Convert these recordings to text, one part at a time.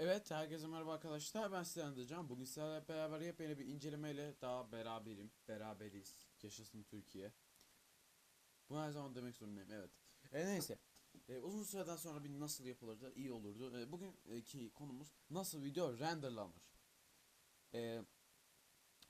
Evet, herkese merhaba arkadaşlar. Ben Sinan Can. Bugün sizlerle beraber yepyeni bir incelemeyle daha beraberim. Beraberiz. Yaşasın Türkiye. Bunu her zaman demek zorundayım. Evet. E, neyse. E, uzun süreden sonra bir nasıl yapılırdı iyi olurdu. E, bugünkü konumuz nasıl video renderlanır. E,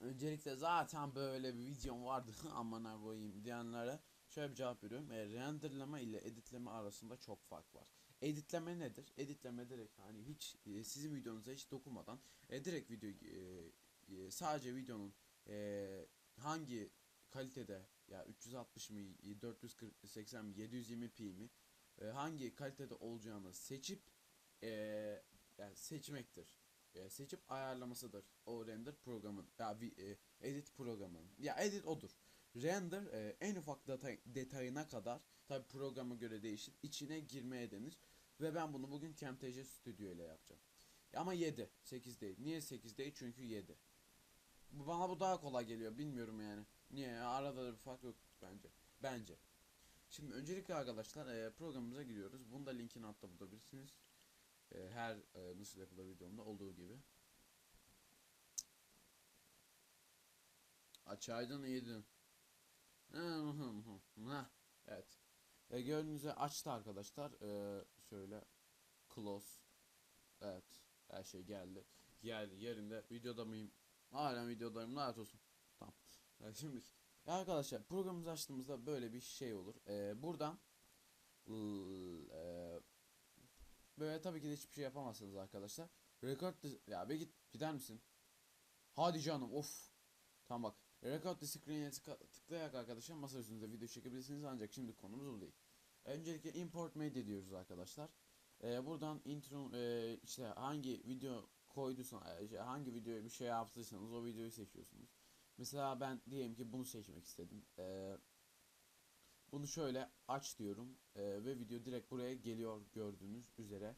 öncelikle zaten böyle bir videom vardı amına koyayım diyenlere şöyle bir cevap veriyorum. E, renderlama ile editleme arasında çok fark var. Editleme nedir? Editleme direkt hani hiç e, sizin videonuza hiç dokunmadan e, direkt video e, e, sadece videonun e, hangi kalitede ya 360 mı 440 80 mi 720p mi e, hangi kalitede olacağını seçip e, yani seçmektir. E, seçip ayarlamasıdır o render programın ya vi- e, edit programının. Ya edit odur. Render e, en ufak detay, detayına kadar tabi programa göre değişir. içine girmeye denir. Ve ben bunu bugün Camtasia Studio ile yapacağım. Ama 7, 8 değil. Niye 8 değil? Çünkü 7. Bu bana bu daha kolay geliyor. Bilmiyorum yani. Niye? Arada da bir fark yok bence. Bence. Şimdi öncelikle arkadaşlar e, programımıza giriyoruz. Bunu da linkini altta bulabilirsiniz. E, her e, nasıl yapılır videomda olduğu gibi. Açaydın iyiydin. Evet. E, gördüğünüz açtı arkadaşlar. E, şöyle close. Evet. Her şey geldi. Geldi yerinde. Videoda mıyım? Hala videodayım. Lanet olsun. Tamam. E, şimdi ya arkadaşlar programımızı açtığımızda böyle bir şey olur. E, buradan e, böyle tabii ki de hiçbir şey yapamazsınız arkadaşlar. Record ya bir git gider misin? Hadi canım of. Tamam bak. Record screen'e tıklayarak arkadaşlar masa üstünüzde video çekebilirsiniz ancak şimdi konumuz o değil. Öncelikle import media diyoruz arkadaşlar. Ee, buradan intro e, işte hangi video koyduysan e, işte hangi videoya bir şey yaptıysanız o videoyu seçiyorsunuz. Mesela ben diyelim ki bunu seçmek istedim. Ee, bunu şöyle aç diyorum Ee, ve video direkt buraya geliyor gördüğünüz üzere.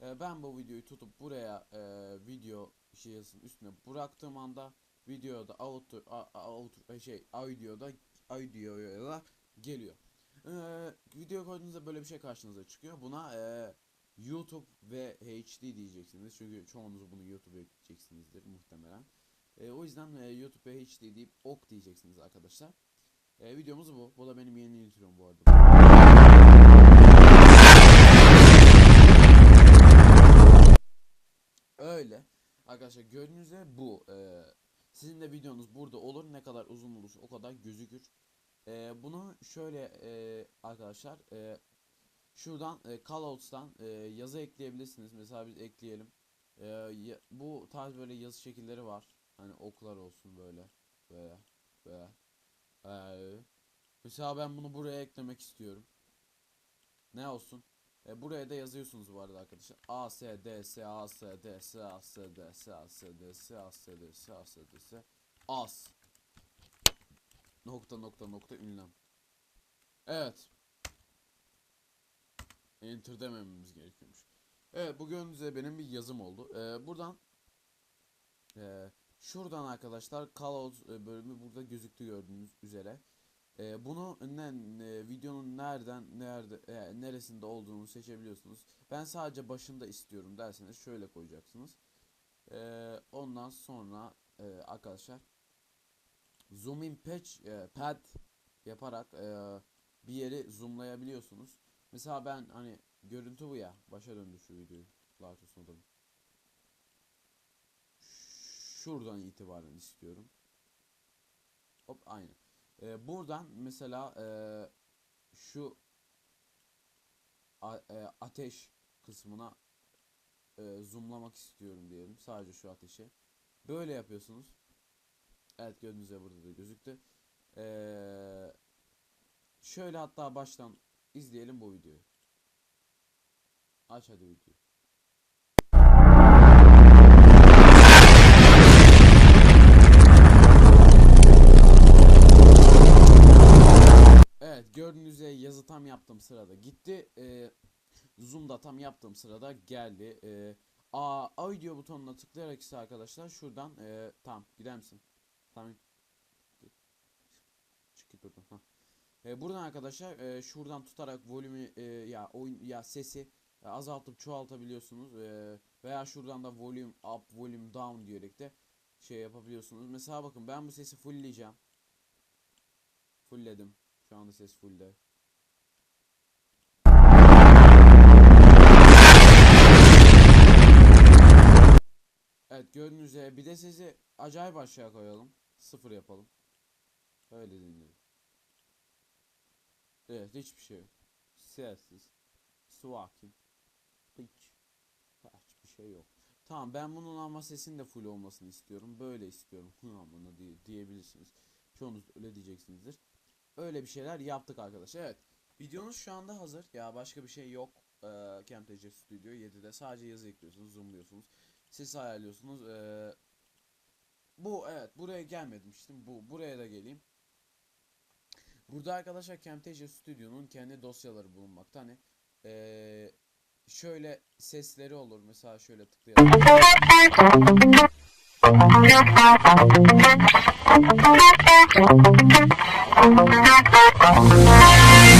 Ee, ben bu videoyu tutup buraya e, video şeysin üstüne bıraktığım anda videoda a- auto e, şey audio'da audio'ya da geliyor. Ee, video koyduğunuzda böyle bir şey karşınıza çıkıyor. Buna e, YouTube ve HD diyeceksiniz. Çünkü çoğunuz bunu YouTube'a yükleyeceksinizdir muhtemelen. E, o yüzden e, YouTube ve HD deyip ok diyeceksiniz arkadaşlar. E, videomuz bu. Bu da benim yeni intro'm bu arada. Öyle. Arkadaşlar gördüğünüz üzere bu. E, sizin de videonuz burada olur. Ne kadar uzun olursa o kadar gözükür. E, bunu şöyle e, arkadaşlar e, şuradan e, callouts'tan e, yazı ekleyebilirsiniz. Mesela biz ekleyelim. E, ya- bu tarz böyle yazı şekilleri var. Hani oklar olsun böyle. Böyle. Böyle. Ee, mesela ben bunu buraya eklemek istiyorum. Ne olsun? E, buraya da yazıyorsunuz bu arada arkadaşlar. A S D S A S D S A S D S A S D S A S D S A S D S As. Nokta nokta nokta ünlem. Evet. Enter demememiz gerekiyormuş. Evet bu gördüğünüz üzere benim bir yazım oldu. Ee, buradan ee, şuradan arkadaşlar callout e, bölümü burada gözüktü gördüğünüz üzere. Ee, bunu ne, e, videonun nereden nerede e, neresinde olduğunu seçebiliyorsunuz. Ben sadece başında istiyorum derseniz şöyle koyacaksınız. Ee, ondan sonra e, arkadaşlar zoom in patch e, pad yaparak e, bir yeri zoomlayabiliyorsunuz. Mesela ben hani görüntü bu ya. Başa döndü şu videoyu. Lanet olsun adamım. Şuradan itibaren istiyorum. Hop aynı. Ee, buradan mesela e, şu a- e, ateş kısmına e, zoomlamak istiyorum diyelim. Sadece şu ateşi. Böyle yapıyorsunuz. Evet gördüğünüz burada da gözüktü. Ee, şöyle hatta baştan izleyelim bu videoyu. Aç hadi videoyu. Yaptığım sırada gitti. Ee, zoom'da tam yaptığım sırada geldi. Ee, A audio butonuna tıklayarak ise arkadaşlar şuradan e, tamam gider misin? Tamam. Çık git buradan. Hah. E, buradan arkadaşlar e, şuradan tutarak volümü e, ya oyun ya sesi e, azaltıp çoğaltabiliyorsunuz E, veya şuradan da volume up volume down diyerek de şey yapabiliyorsunuz. Mesela bakın ben bu sesi fullleyeceğim. Fullledim. Şu anda ses fullde. Evet gördüğünüz üzere bir de sesi acayip aşağı koyalım. Sıfır yapalım. Öyle dinleyelim. Evet hiçbir şey yok. Sessiz. Sakin. Hiç. Hiçbir şey yok. Tamam ben bunun ama sesin de full olmasını istiyorum. Böyle istiyorum. Hı diye, diyebilirsiniz. Çoğunuz öyle diyeceksinizdir. Öyle bir şeyler yaptık arkadaşlar. Evet. Videonuz şu anda hazır. Ya başka bir şey yok. Ee, Camtasia Studio 7'de sadece yazı ekliyorsunuz, zoomluyorsunuz. Siz ayarlıyorsunuz. Ee, bu evet buraya gelmedim işte. Bu buraya da geleyim. Burada arkadaşlar Camtasia Studio'nun kendi dosyaları bulunmakta. Hani ee, şöyle sesleri olur. Mesela şöyle tıklayalım.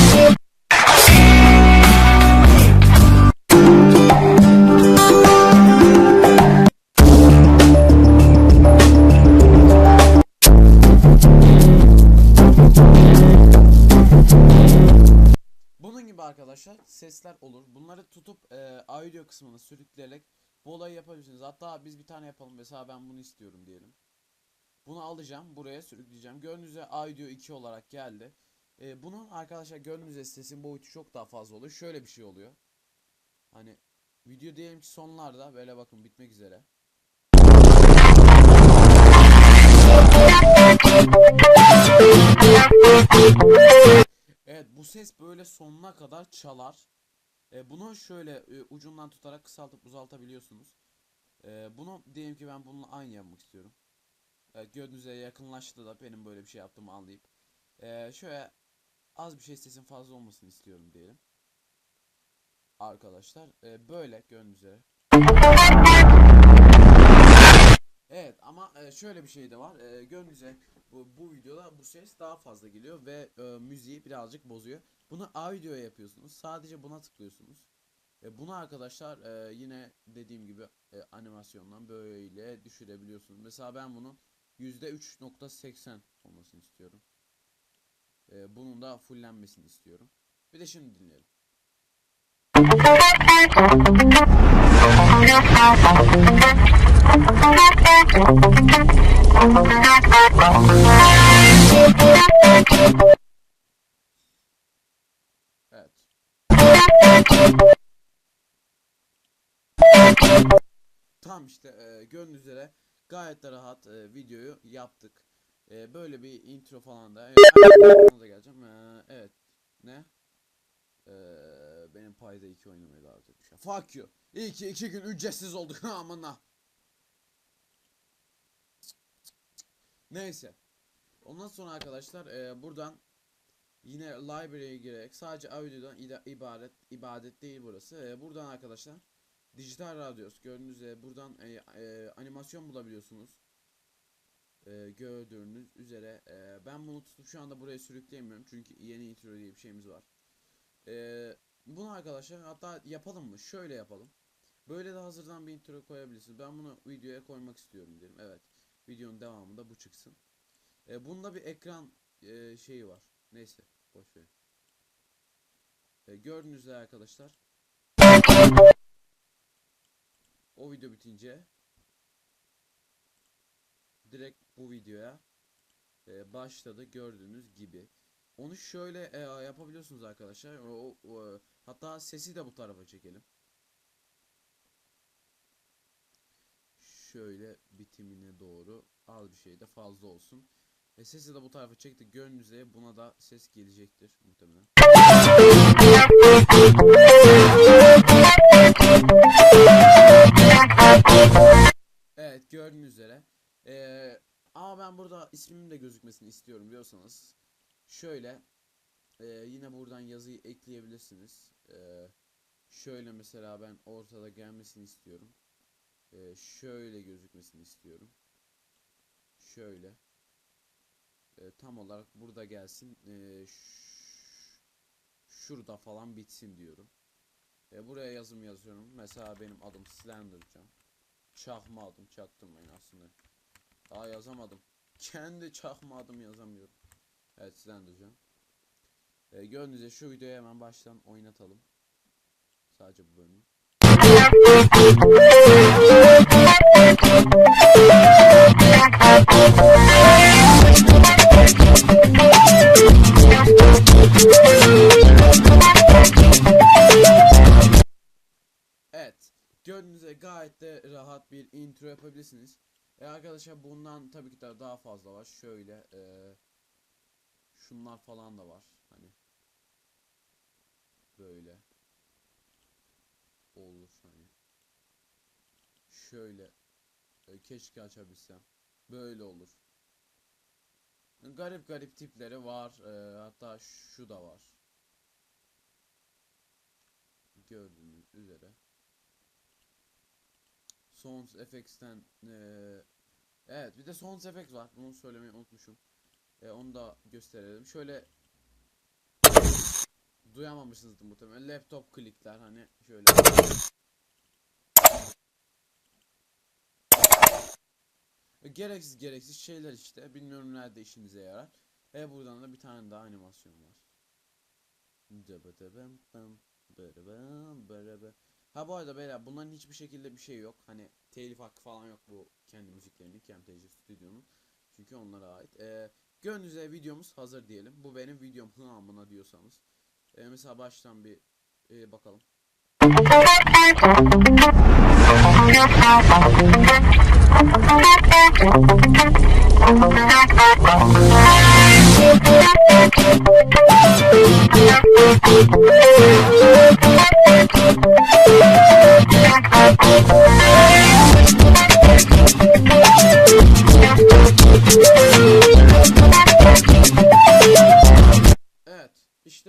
arkadaşlar sesler olur. Bunları tutup e, audio kısmına sürükleyerek bu olayı yapabilirsiniz. Hatta biz bir tane yapalım. Mesela ben bunu istiyorum diyelim. Bunu alacağım. Buraya sürükleyeceğim. Üzere audio 2 olarak geldi. E, bunun arkadaşlar üzere sesin boyutu çok daha fazla oluyor. Şöyle bir şey oluyor. Hani video diyelim ki sonlarda böyle bakın bitmek üzere. Evet bu ses böyle sonuna kadar çalar. E, bunu şöyle e, ucundan tutarak kısaltıp uzaltabiliyorsunuz. E, bunu diyelim ki ben bununla aynı yapmak istiyorum. Gördüğünüz üzere yakınlaştı da benim böyle bir şey yaptığımı anlayıp. E, şöyle az bir şey sesin fazla olmasını istiyorum diyelim. Arkadaşlar e, böyle üzere. Evet ama e, şöyle bir şey de var. E, üzere bu, bu videoda bu ses daha fazla geliyor ve e, müziği birazcık bozuyor. Bunu audio'ya yapıyorsunuz. Sadece buna tıklıyorsunuz. E, bunu arkadaşlar e, yine dediğim gibi e, animasyondan böyle düşürebiliyorsunuz. Mesela ben bunun %3.80 olmasını istiyorum. E, bunun da fullenmesini istiyorum. Bir de şimdi dinleyelim. Tamam işte e, gördüğünüz üzere gayet de rahat e, videoyu yaptık. E, böyle bir intro falan da. Evet, da geleceğim. E, evet. Ne? E, benim payda 2 oynamayı davet etmiş. Fuck you. İyi ki 2 gün ücretsiz olduk. Amına. Neyse. Ondan sonra arkadaşlar e, buradan yine library'e girerek sadece audio'dan ibaret ibadet değil burası. E, buradan arkadaşlar dijital radyos gördüğünüz üzere buradan e, e, animasyon bulabiliyorsunuz. E, gördüğünüz üzere e, ben bunu tutup şu anda buraya sürükleyemiyorum çünkü yeni intro diye bir şeyimiz var. E, bunu arkadaşlar hatta yapalım mı? Şöyle yapalım. Böyle de hazırdan bir intro koyabilirsiniz. Ben bunu videoya koymak istiyorum diyelim. Evet. Videonun devamında bu çıksın. E, bunda bir ekran e, şeyi var. Neyse. Boş ver. E, gördüğünüz üzere arkadaşlar. O video bitince direkt bu videoya e, başladı gördüğünüz gibi. Onu şöyle e, yapabiliyorsunuz arkadaşlar. O, o- hatta sesi de bu tarafa çekelim. Şöyle bitimine doğru az bir şey de fazla olsun. E, sesi de bu tarafa çektik. Üzere buna da ses gelecektir muhtemelen. Evet gördüğünüz üzere. Ee, ama ben burada ismimin de gözükmesini istiyorum diyorsanız. Şöyle e, yine buradan yazıyı ekleyebilirsiniz. Ee, şöyle mesela ben ortada gelmesini istiyorum. Ee, şöyle gözükmesini istiyorum. Şöyle. Ee, tam olarak burada gelsin. Ş- şurada falan bitsin diyorum. E, buraya yazım yazıyorum. Mesela benim adım Slendercan. Çakma adım çaktırmayın aslında. Daha yazamadım. Kendi çakma adım yazamıyorum. Evet Slendercan. E, gördüğünüz şu videoyu hemen baştan oynatalım. Sadece bu bölümü. Evet. Gördüğünüz gayet de rahat bir intro yapabilirsiniz. E arkadaşlar bundan tabii ki de daha fazla var. Şöyle e, şunlar falan da var. Hani böyle olur hani. Şöyle e, keşke açabilsem. Böyle olur. Garip garip tipleri var. E, hatta şu da var. Gördüğünüz üzere. Sounds Effects'ten eee Evet bir de Sounds Effects var. Bunu söylemeyi unutmuşum. E, onu da gösterelim. Şöyle duyamamışsınızdır muhtemelen. Laptop klikler hani şöyle. E, Gereksiz gereksiz şeyler işte. Bilmiyorum nerede işimize yarar. E buradan da bir tane daha animasyon var. Ha bu arada beyler bunların hiçbir şekilde bir şey yok. Hani telif hakkı falan yok bu kendi müziklerinin Camtasia Studio'nun. Çünkü onlara ait. Ee, üzere videomuz hazır diyelim. Bu benim videom hı amına diyorsanız. Ee, mesela baştan bir e, bakalım.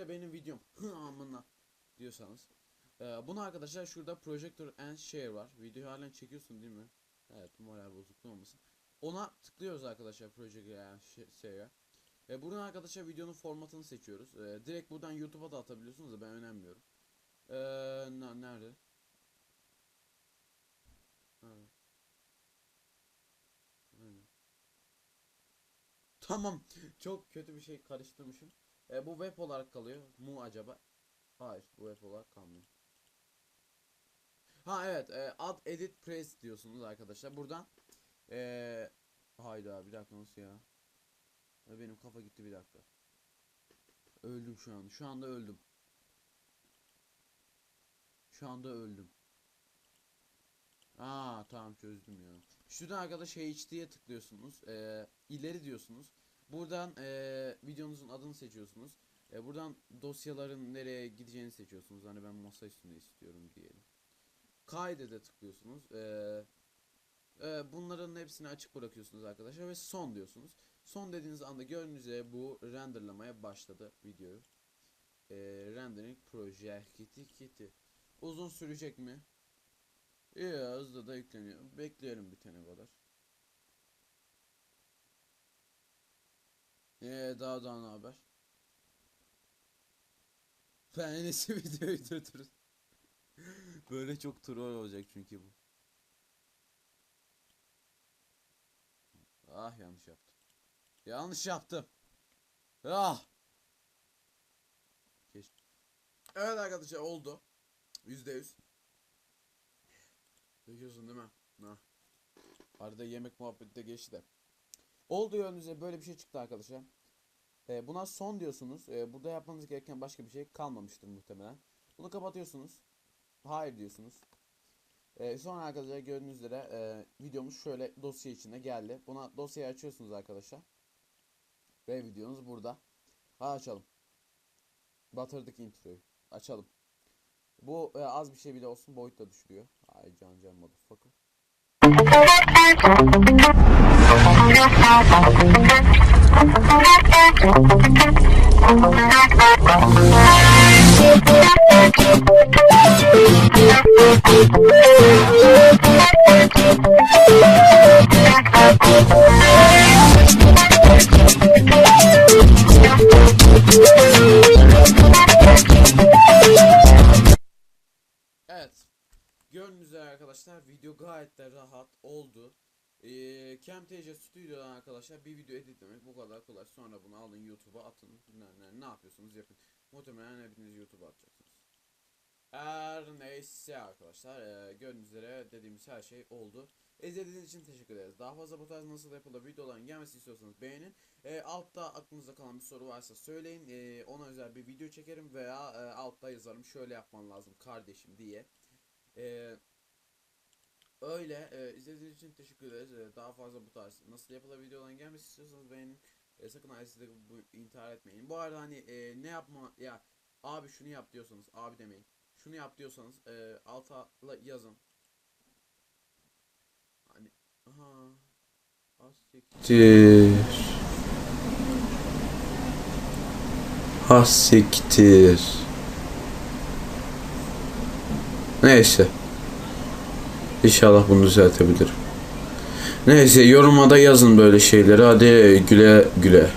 Benim videom hı amına diyorsanız. Ee, bunu arkadaşlar şurada Projector and Share var. Videoyu halen çekiyorsun değil mi? Evet moral bozukluğu olmasın. Ona tıklıyoruz arkadaşlar Projector and Share. E, buradan arkadaşlar videonun formatını seçiyoruz. E, direkt buradan YouTube'a da atabiliyorsunuz da ben önemliyorum. E, ne- nerede? Nerede? Tamam. Çok kötü bir şey karıştırmışım. E, bu web olarak kalıyor mu acaba? Hayır, bu web olarak kalmıyor. Ha evet, e, add edit press diyorsunuz arkadaşlar. Buradan e, hayda bir dakika nasıl ya? E, benim kafa gitti bir dakika. Öldüm şu an. Şu anda öldüm. Şu anda öldüm. Aa tamam çözdüm ya. Şuradan arkadaş HD'ye tıklıyorsunuz. E, ileri diyorsunuz. Buradan e, videonuzun adını seçiyorsunuz. E, buradan dosyaların nereye gideceğini seçiyorsunuz. Hani ben masa üstünde istiyorum diyelim. Kaydede tıklıyorsunuz. E, e, bunların hepsini açık bırakıyorsunuz arkadaşlar ve son diyorsunuz. Son dediğiniz anda gördüğünüz üzere bu renderlamaya başladı videoyu. E, rendering project kiti. Uzun sürecek mi? İyi hızlı da yükleniyor. Bekleyelim bitene kadar. Eee daha daha ne haber? Ben en iyisi videoyu durdurun. Böyle çok troll olacak çünkü bu. Ah yanlış yaptım. Yanlış yaptım. Ah. Keşke. Evet arkadaşlar oldu. Yüzde yüz. Döküyorsun değil mi? Ha. Arada yemek muhabbeti de geçti de. Oldu önünüze böyle bir şey çıktı arkadaşlar. Ee, buna son diyorsunuz. Ee, burada yapmanız gereken başka bir şey kalmamıştır muhtemelen. Bunu kapatıyorsunuz. Hayır diyorsunuz. Ee, sonra arkadaşlar gördüğünüz üzere e, videomuz şöyle dosya içinde geldi. Buna dosyayı açıyorsunuz arkadaşlar. Ve videonuz burada. Ha açalım. Batırdık introyu. Açalım. Bu e, az bir şey bile olsun boyut da düşürüyor. Ay can can motherfucker. Thank you. Arkadaşlar bir video editlemek bu kadar kolay. Sonra bunu alın YouTube'a atın. Ne, ne, ne yapıyorsunuz yapın. Muhtemelen hepiniz YouTube'a atacaksınız. Her neyse arkadaşlar e, gördüğünüz üzere dediğimiz her şey oldu. İzlediğiniz için teşekkür ederiz. Daha fazla bu tarz nasıl yapılır videoların gelmesini istiyorsanız beğenin. E, altta aklınızda kalan bir soru varsa söyleyin. E, ona özel bir video çekerim veya e, altta yazarım şöyle yapman lazım kardeşim diye. E, öyle e, izlediğiniz için teşekkür ederiz. E, daha fazla bu tarz nasıl yapılır videoların gelmesini istiyorsanız beğenin. E, sakın ailesiyle bu intihar etmeyin. Bu arada hani e, ne yapma ya abi şunu yap diyorsanız abi demeyin. Şunu yap diyorsanız e, alta yazın. Hani aha Hassiktir. Hassiktir. Neyse. İnşallah bunu düzeltebilirim. Neyse yorumlarda yazın böyle şeyleri. Hadi güle güle.